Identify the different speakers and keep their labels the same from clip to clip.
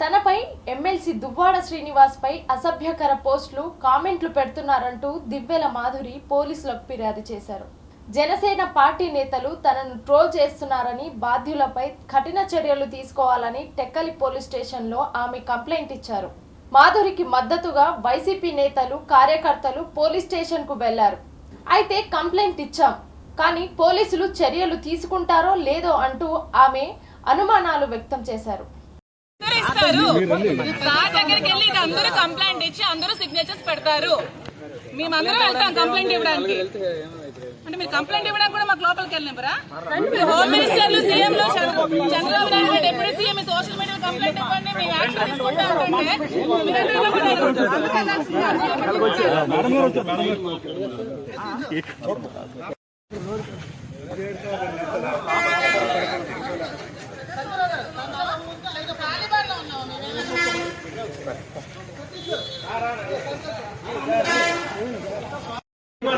Speaker 1: తనపై ఎమ్మెల్సీ దువ్వాడ శ్రీనివాస్పై అసభ్యకర పోస్టులు కామెంట్లు పెడుతున్నారంటూ దివ్వెల మాధురి పోలీసులకు ఫిర్యాదు చేశారు. జనసేన పార్టీ నేతలు తనను ట్రోల్ చేస్తున్నారని బాధ్యులపై కఠిన చర్యలు తీసుకోవాలని టెక్కలి పోలీస్ స్టేషన్లో ఆమె కంప్లైంట్ ఇచ్చారు. మాధురికి మద్దతుగా వైసీపీ నేతలు కార్యకర్తలు పోలీస్ స్టేషన్కు వెళ్ళారు. అయితే కంప్లైంట్ ఇచ్చాం కానీ పోలీసులు చర్యలు తీసుకుంటారో లేదో అంటూ ఆమె అనుమానాలు వ్యక్తం చేశారు.
Speaker 2: ఇస్తారు సార్ దగ్గరికి వెళ్ళి ఇది అందరూ కంప్లైంట్ ఇచ్చి అందరూ సిగ్నేచర్స్ పెడతారు. మేమందరం వెళ్తాం కంప్లైంట్ ఇవ్వడానికి. అంటే మీరు కంప్లైంట్ ఇవ్వడానికి కూడా మాకు లోపలికి వెళ్ళినరా మీరు హోమ్ మినిస్టర్లు సీఎంలు Chandrababu Naidu garu deputy CM social media complaint ఇవ్వండి మేము యాక్షన్ తీసుకుంటాం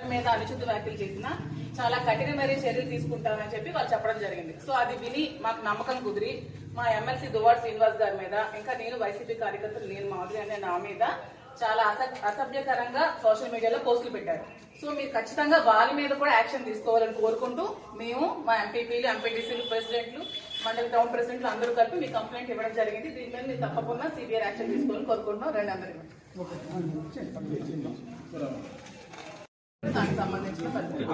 Speaker 2: మీద అనుచిత వ్యాఖ్యలు చేసిన చాలా కఠినమైన చర్యలు తీసుకుంటామని చెప్పి వాళ్ళు చెప్పడం జరిగింది. సో అది విని మాకు నమ్మకం కుదిరి మా ఎమ్మెల్సీ దువాడ్ శ్రీనివాస్ గారి మీద ఇంకా నేను వైసీపీ కార్యకర్తలు నేను మాధురి అనే నా మీద చాలా అస- అసభ్యకరంగా సోషల్ మీడియాలో పోస్టులు పెట్టారు. సో మీరు ఖచ్చితంగా వాళ్ళ మీద కూడా యాక్షన్ తీసుకోవాలని కోరుకుంటూ మేము మా ఎంపీపీలు ఎంపీటీసీలు ప్రెసిడెంట్లు మండలి టౌన్ ప్రెసిడెంట్లు అందరూ కలిపి మీ కంప్లైంట్ ఇవ్వడం జరిగింది. దీని మీద మీరు తప్పకుండా సిబిఐ యాక్షన్ తీసుకోవాలని కోరుకుంటున్నాం. రెండు అందరికీ దానికి సంబంధించిన పత్రిక.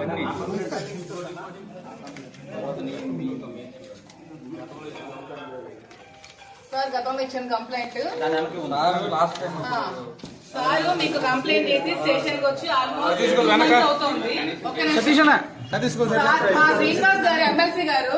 Speaker 2: సార్ గతంలో ఇచ్చిన కంప్లైంట్. సార్ మీకు కంప్లైంట్ చేసి స్టేషన్కి వచ్చి ఆల్మోస్ట్ అవుతుంది. ఓకే సార్, మా శ్రీనివాస్ గారు ఎమ్మెల్సీ గారు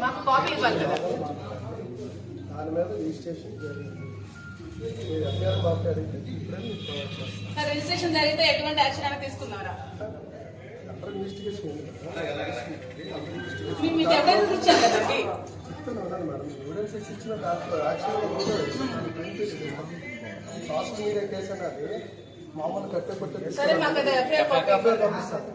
Speaker 2: మాకు కాపీ ఇవ్వాలి కదా.
Speaker 3: దాని మీద రిజిస్ట్రేషన్
Speaker 2: సార్ రిజిస్ట్రేషన్ జరిగితే ఎటువంటి యాక్షన్ అయినా తీసుకున్నారా? మీకు ఎవిడెన్స్ ఇచ్చాం కదండి
Speaker 3: ఇచ్చిన దాంట్లో సోషల్ మీడియా కేసు అనేది మామూలు కట్టె కొట్టే
Speaker 2: సరే మాకు
Speaker 3: ఎఫ్ఐఆర్ పంపిస్తాను